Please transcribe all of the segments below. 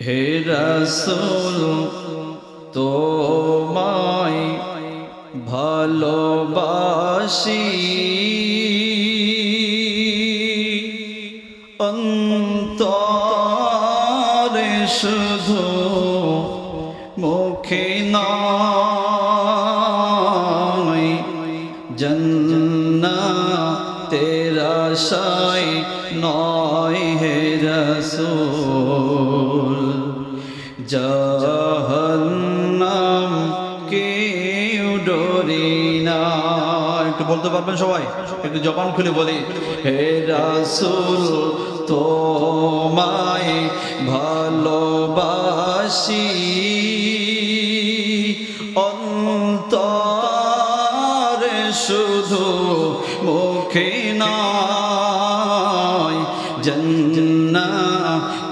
হে রসুল তোমায় ভালোবাসি। অন্তরে শুধু মুখে নয় জন্না তেরা সাই নয় হে রসুল। একটু বলতে পারবেন সবাই? একটু জবান খুলে বলি। হে রাসুল, তোমায় ভালোবাসি। নয়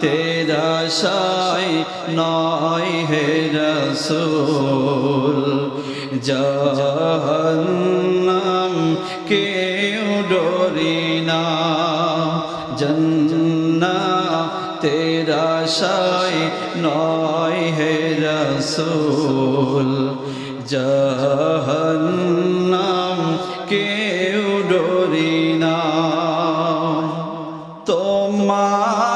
তেরা সাই নয় হে রসুল জাহান্নাম কেউ ডরি না। জন্না তেরা নয় হে রসুল। জাহান্নাম কেউ ডরি না। তোমার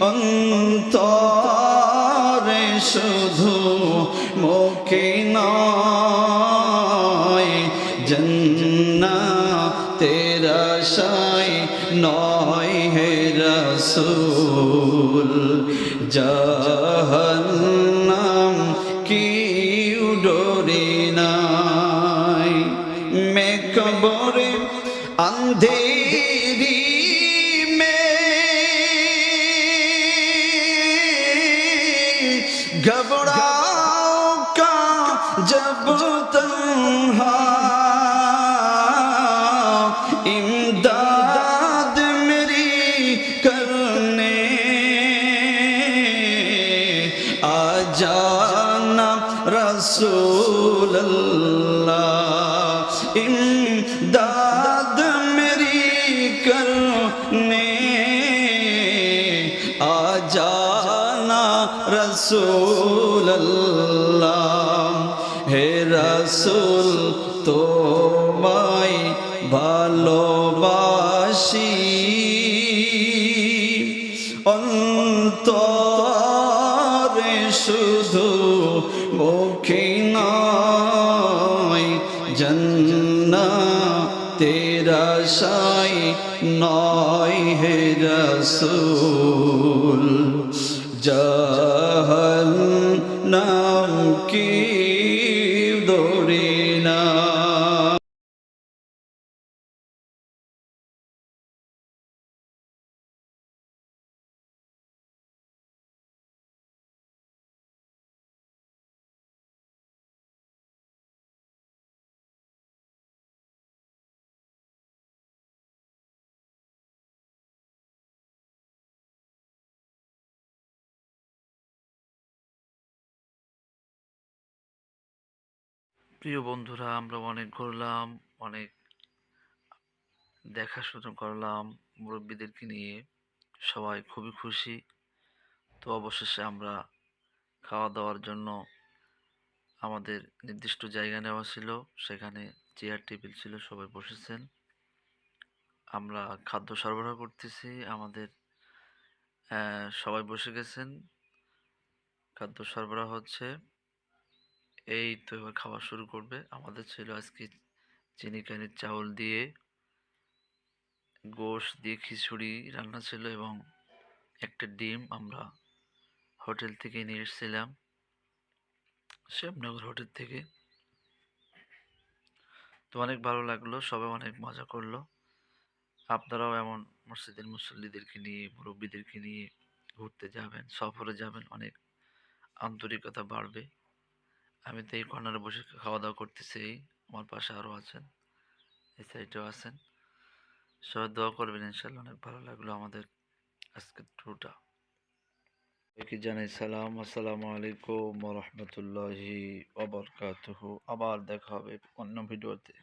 অন্তরে শুধু মুখে নয় জন্না তেরা সাই নয় হে রসুল, জাহান্নাম কি ডরি নাই মে কবরে घबराओ का जब तन्हा इमदाद मेरी करने आ जाना रसूल अल्लाह इमदाद मेरी करने आ जाना रसूल রসুল তোমায় ভালোবাসি। অন্তরে শুধু মুখে নয় জন্না তেরা নয় হে রসুল। জহন নাম প্রিয় বন্ধুরা, আমরা অনেক ঘুরলাম, অনেক দেখাশোনা করলাম মুরব্বীদেরকে নিয়ে। সবাই খুবই খুশি। তো অবশেষে আমরা খাওয়া দাওয়ার জন্য আমাদের নির্দিষ্ট জায়গা নেওয়া ছিল, সেখানে চেয়ার, টেবিল ছিল, সবাই বসেছেন। আমরা খাদ্য সরবরাহ করতেছি, আমাদের সবাই বসে গেছেন। খাদ্য সরবরাহ হচ্ছে। এই তো এবার খাওয়া শুরু করবে। আমাদের ছিল আজকে চিনি কানির চাউল দিয়ে, গোশ দিয়ে খিচুড়ি রান্না ছিল এবং একটা ডিম আমরা হোটেল থেকে নিয়ে এসেছিলাম, শ্যামনগর হোটেল থেকে। তো অনেক ভালো লাগল, সবাই অনেক মজা করল। আপনারাও এমন মসজিদের মুসল্লিদেরকে নিয়ে, মুরব্বীদেরকে নিয়ে ঘুরতে যাবেন, সফরে যাবেন, অনেক আন্তরিকতা বাড়বে। আমি তো এই কর্নারে বসে খাওয়া দাওয়া করতেছি। আমার পাশে আরও আছেন। এই সাইডেও আছেন। সবাই দোয়া করবেন ইনশাল্লাহ অনেক ভালো লাগল আমাদের আজকের ট্যুরটা কি জানাই সালাম। আসসালামু আলাইকুম রহমতুল্লাহি আবার দেখা হবে অন্য ভিডিওতে